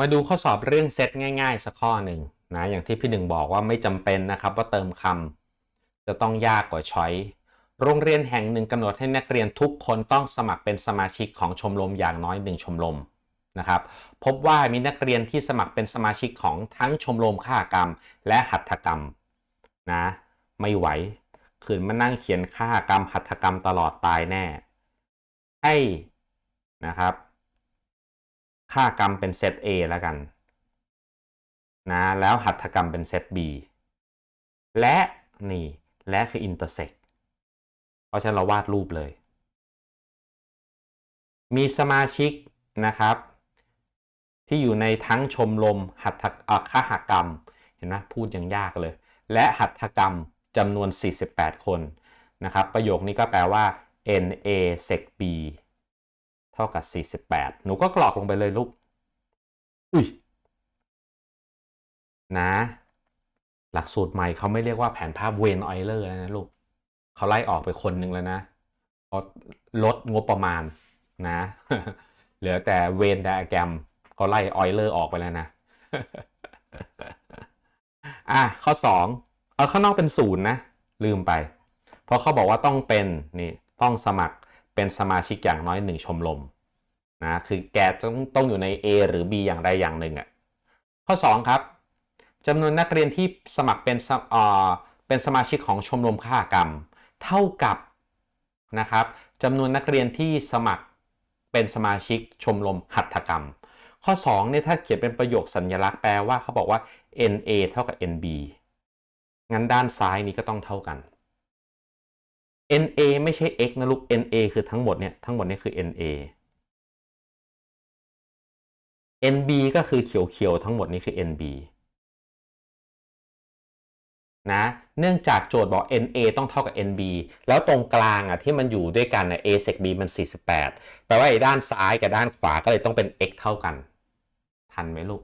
มาดูข้อสอบเรื่องเซตง่ายๆ สักข้อหนึ่งนะอย่างที่พี่หนึ่งบอกว่าไม่จำเป็นนะครับว่าเติมคำจะต้องยากกว่าช้อยโรงเรียนแห่งหนึ่งกำหนดให้นักเรียนทุกคนต้องสมัครเป็นสมาชิกของชมรมอย่างน้อยหนึ่งชมรมนะครับพบว่ามีนักเรียนที่สมัครเป็นสมาชิกของทั้งชมรมข้ากรรม และหัตถกรรมนะไม่ไหวขืนมานั่งเขียนข้ากรรมหัตถกรรมตลอดตายแน่ให้นะครับ ค่ากรรมเป็นเซต A แล้วกันนะแล้วหัตถกรรมเป็นเซต B และนี่และคือ intersect เพราะฉะนั้นเราวาดรูปเลย มีสมาชิกนะครับ ที่อยู่ในทั้งชมรมหัตถค่าหักกรรมเห็นไหมพูดยังยากเลย และหัตถกรรมจำนวน 48 คนนะครับ ประโยคนี้ก็แปลว่า NA sec B เท่ากับ 48 หนูก็กรอกลงไปเลยลูก อุ้ย นะ หลักสูตรใหม่เขาไม่เรียกว่าแผนภาพเวนออยเลอร์แล้วนะลูก เขาไล่ออกไปคนหนึ่งแล้วนะเขาลดงบประมาณนะ เหลือแต่เวนไดอะแกรมเขาไล่ออยเลอร์ออกไปแล้วนะ อะ ข้อ 2 เอาข้างนอกเป็นศูนย์นะ ลืมไป เพราะเขาบอกว่าต้องเป็นนี่ต้องสมัครเป็นสมาชิกอย่างน้อยหนึ่งชมรม นะคือแกต้องต้องอยู่ใน A หรือ B อย่างใดอย่างหนึ่งอะ่ะข้อ 2 ครับจำนวนนักเรียนที่สมัครเป็นเอ่อเป็นสมาชิกของชมรมข้ากรรม เท่ากับนะครับจำนวนนักเรียนที่สมัครเป็นสมาชิกชมรมหัตถกรรม ข้อ2เนี่ยถ้าเขียนเป็นประโยคสัญลักษณ์แปลว่าเขาบอกว่า NA เท่ากับ NB งั้นด้านซ้ายนี้ก็ต้องเท่ากัน NA ไม่ใช่ x นะลูก NA คือทั้งหมดเนี่ยทั้งหมดเนี่ยคือ NA NB ก็คือเขียวๆทั้งหมดนี้คือ NB นะเนื่องจากโจทย์บอก NA ต้องเท่ากับ NB แล้วตรงกลางอะที่มันอยู่ด้วยกันนะ A sec B มัน 48 แปลว่าไอ้ด้านซ้ายกับด้านขวาก็เลยต้องเป็น x เท่ากัน ทันไหมลูก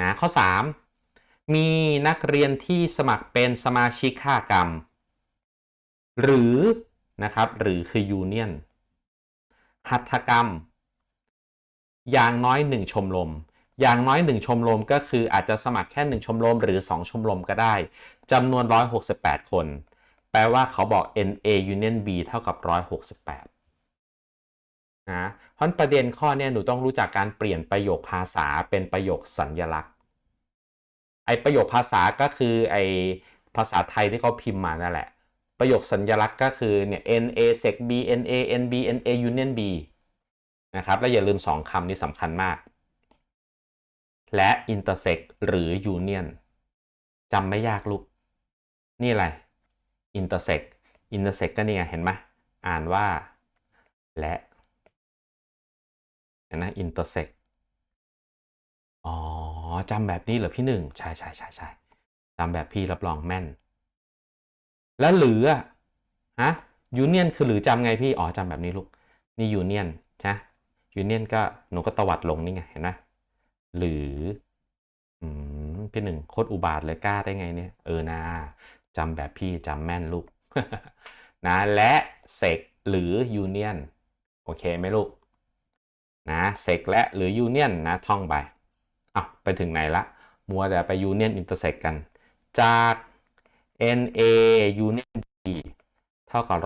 นะข้อ 3 มีนักเรียนที่สมัครเป็นสมาชิกค่ากรรม หรือนะครับหรือคือยูเนียนหัตถกรรม อย่างน้อย 1 ชมรม อย่างน้อย 1 ชมรมก็คืออาจจะสมัครแค่ 1 ชมรมหรือ 2 ชมรมก็ได้จำนวน 168 คน แปลว่าเขาบอก NA Union B เท่ากับ 168 นะเพราะประเด็นข้อเนี้ยหนูต้องรู้จักการเปลี่ยนประโยคภาษาเป็นประโยคสัญญลักษณ์ ไอประโยคภาษาก็คือไอภาษาไทยที่เขาพิมพ์มานั่นแหละ ประโยคสัญญลักษณ์ก็คือเนี่ย NA sec B NA NB NA Union B นะครับ และอย่าลืม 2คำนี้สำคัญมาก และ intersect หรือ union จำไม่ยากลูก นี่อะไร intersect intersect ก็นี่ไงเห็นไหมอ่านว่า และเห็นนะ intersect อ๋อจำแบบนี้เหรอพี่หนึ่งใช่ใช่ใช่ใช่จำแบบพี่รับรองแม่น แล้วหรืออะฮะ union คือหรือจำไงพี่ อ๋อจำแบบนี้ลูก นี่ union ใช่ ยูเนียนก็หนูก็ตวัดลงนี่ไงเห็นไหมหรือพี่หนึ่งโคตรอุบาทเลยกล้าได้ไงเนี่ยเออนะจำแบบพี่จำแม่นลูกนะและเซกหรือยูเนียนโอเคไหมลูกนะเซกและหรือยูเนียนนะท่องไปอะไปถึงไหนละ มัวแต่ไปยูเนียนอินเตอร์เซกกัน จาก NA Union B เท่ากับ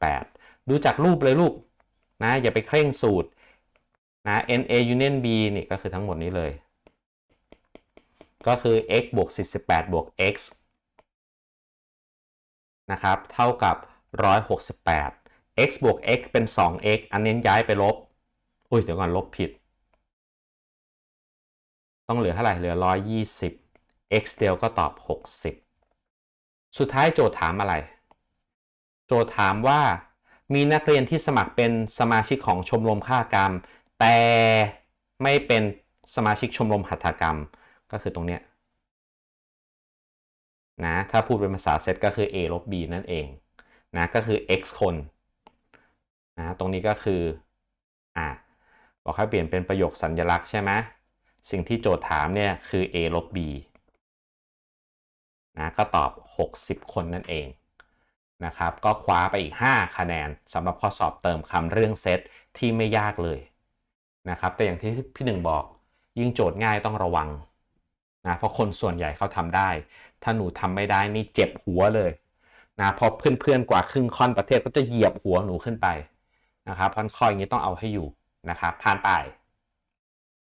168 ดูจากรูปเลยลูกนะอย่าไปเคร่งสูตร นะ NA Union B นี่ก็คือทั้งหมดนี้เลย ก็คือ x บวก48บวก x นะครับ เท่ากับ 168 x บวก x เป็น 2x อันนี้ย้ายไปลบ อุ้ย เดี๋ยวก่อนลบผิด ต้องเหลือเท่าไหร่ เหลือ 120 x เดียวก็ตอบ 60 สุดท้ายโจทย์ถามอะไร โจทย์ถามว่ามีนักเรียนที่สมัครเป็นสมาชิกของชมรมค่ากรรม แต่ไม่เป็นสมาชิกชมรมหัตถกรรมก็คือตรงเนี้ยนะถ้าพูดเป็นภาษาเซตก็คือ a ลบ b นั่นเองนะก็คือ x คนนะตรงนี้ก็คืออ่าบอกให้เปลี่ยนเป็นประโยคสัญลักษณ์ใช่ไหมสิ่งที่โจทย์ถามเนี่ยคือ a ลบ b นะก็ตอบ 60 คนนั่นเองนะครับ ก็คว้าไปอีก 5 คะแนนสำหรับข้อสอบเติมคำเรื่องเซตที่ไม่ยากเลย นะครับแต่อย่างที่พี่หนึ่งบอก ยิ่งโจทย์ง่ายต้องระวังนะเพราะคนส่วนใหญ่เขาทำได้ ถ้าหนูทำไม่ได้นี่เจ็บหัวเลยนะเพราะเพื่อนๆกว่าครึ่งค่อนประเทศก็จะเหยียบหัวหนูขึ้นไปนะครับเพราะข้ออย่างนี้ต้องเอาให้อยู่นะครับผ่านไป